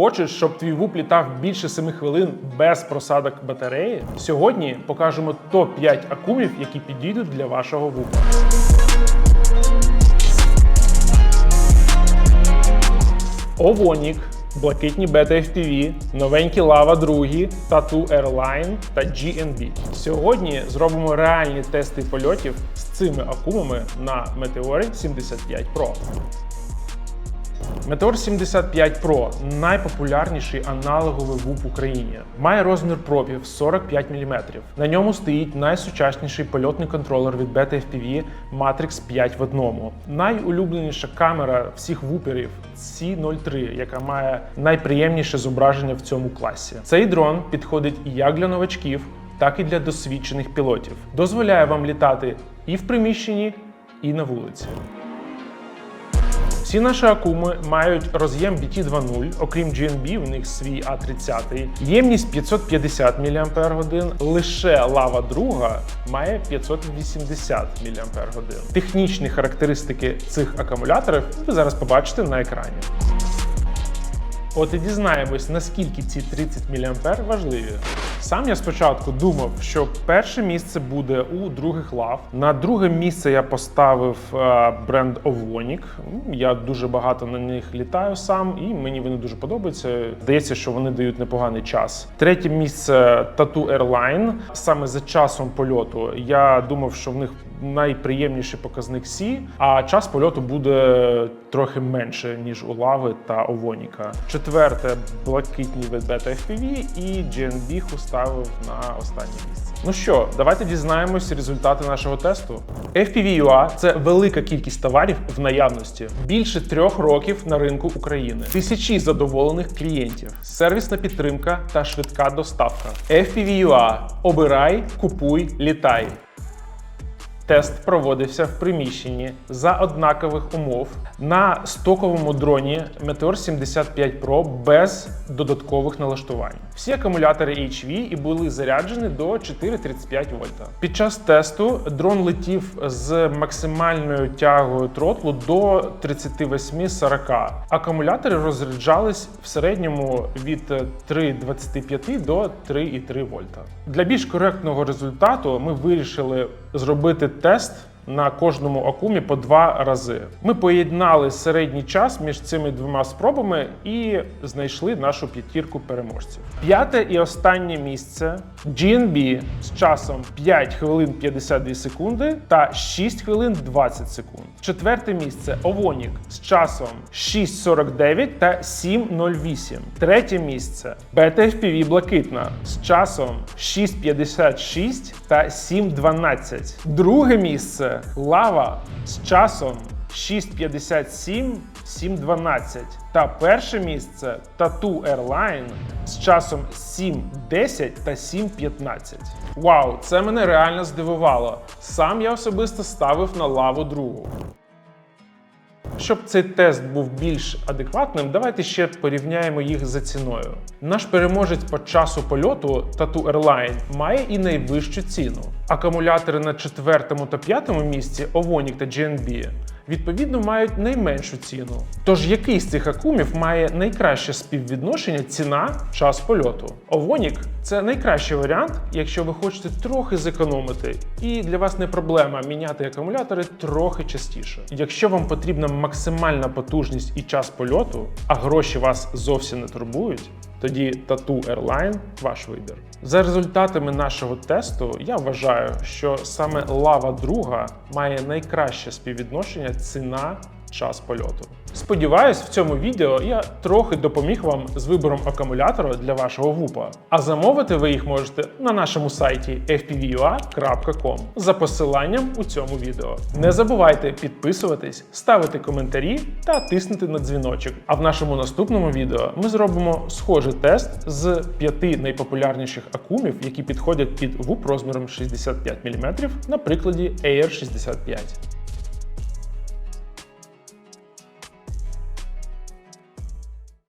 Хочеш, щоб твій вуп літав більше 7 хвилин без просадок батареї? Сьогодні покажемо топ-5 акумів, які підійдуть для вашого вупа. Овонік, блакитні бета FPV, новенькі лава 2, Tattoo Airline та GNB. Сьогодні зробимо реальні тести польотів з цими акумами на Meteor 75 Pro. Meteor 75 Pro найпопулярніший аналоговий ВУП в Україні. Має розмір пропів 45 мм. На ньому стоїть найсучасніший польотний контролер від Beta FPV Matrix 5 в одному. Найулюбленіша камера всіх вуперів C03, яка має найприємніше зображення в цьому класі. Цей дрон підходить як для новачків, так і для досвідчених пілотів. Дозволяє вам літати і в приміщенні, і на вулиці. Всі наші акуми мають роз'єм BT2.0, окрім GNB, в них свій А30. Ємність 550 мАч, лише лава друга має 580 мАч. Технічні характеристики цих акумуляторів ви зараз побачите на екрані. От і дізнаємось, наскільки ці 30 мА важливі. Сам я спочатку думав, що перше місце буде у других лав. На друге місце я поставив е, бренд Ovonic. Я дуже багато на них літаю сам, і мені вони дуже подобаються. Здається, що вони дають непоганий час. Третє місце Tattoo Airline. Саме за часом польоту я думав, що в них найприємніший показник Сі, а час польоту буде трохи менше, ніж у лави та Овоніка. Четверте блакитні Beta FPV і GNB ставив на останнє місце. Ну що, давайте дізнаємось результати нашого тесту. FPV-UA – це велика кількість товарів в наявності. Більше трьох років на ринку України. Тисячі задоволених клієнтів, сервісна підтримка та швидка доставка. FPV-UA – обирай, купуй, літай. Тест проводився в приміщенні за однакових умов на стоковому дроні Meteor 75 Pro без додаткових налаштувань. Всі акумулятори HV і були заряджені до 4,35 вольта. Під час тесту дрон летів з максимальною тягою тротлу до 38-40. Акумулятори розряджались в середньому від 3,25 до 3,3 вольта. Для більш коректного результату ми вирішили зробити тест на кожному акумі по два рази. Ми поєднали середній час між цими двома спробами і знайшли нашу п'ятірку переможців. П'яте і останнє місце GNB з часом 5 хвилин 52 секунди та 6 хвилин 20 секунд. Четверте місце Ovonic з часом 6.49 та 7.08. Третє місце Beta FPV Блакитна з часом 6.56 та 7.12. Друге місце Лава з часом 6.57 7.12. Та перше місце Tattoo Airline з часом 7.10 та 7.15. Вау, це мене реально здивувало. Сам я особисто ставив на лаву другу. Щоб цей тест був більш адекватним, давайте ще порівняємо їх за ціною. Наш переможець по часу польоту Tattoo Airline має і найвищу ціну. Акумулятори на четвертому та п'ятому місці Ovonic та GNB відповідно мають найменшу ціну. Тож який з цих акумів має найкраще співвідношення ціна час польоту? Ovonic – це найкращий варіант, якщо ви хочете трохи зекономити, і для вас не проблема міняти акумулятори трохи частіше. Якщо вам потрібна максимальна потужність і час польоту, а гроші вас зовсім не турбують. Тоді Tattoo Airline – ваш вибір. За результатами нашого тесту, я вважаю, що саме лава друга має найкраще співвідношення ціна час польоту. Сподіваюсь, в цьому відео я трохи допоміг вам з вибором акумулятора для вашого вупа. А замовити ви їх можете на нашому сайті fpvua.com за посиланням у цьому відео. Не забувайте підписуватись, ставити коментарі та тиснути на дзвіночок. А в нашому наступному відео ми зробимо схожий тест з п'яти найпопулярніших акумів, які підходять під вуп розміром 65 мм на прикладі Air 65.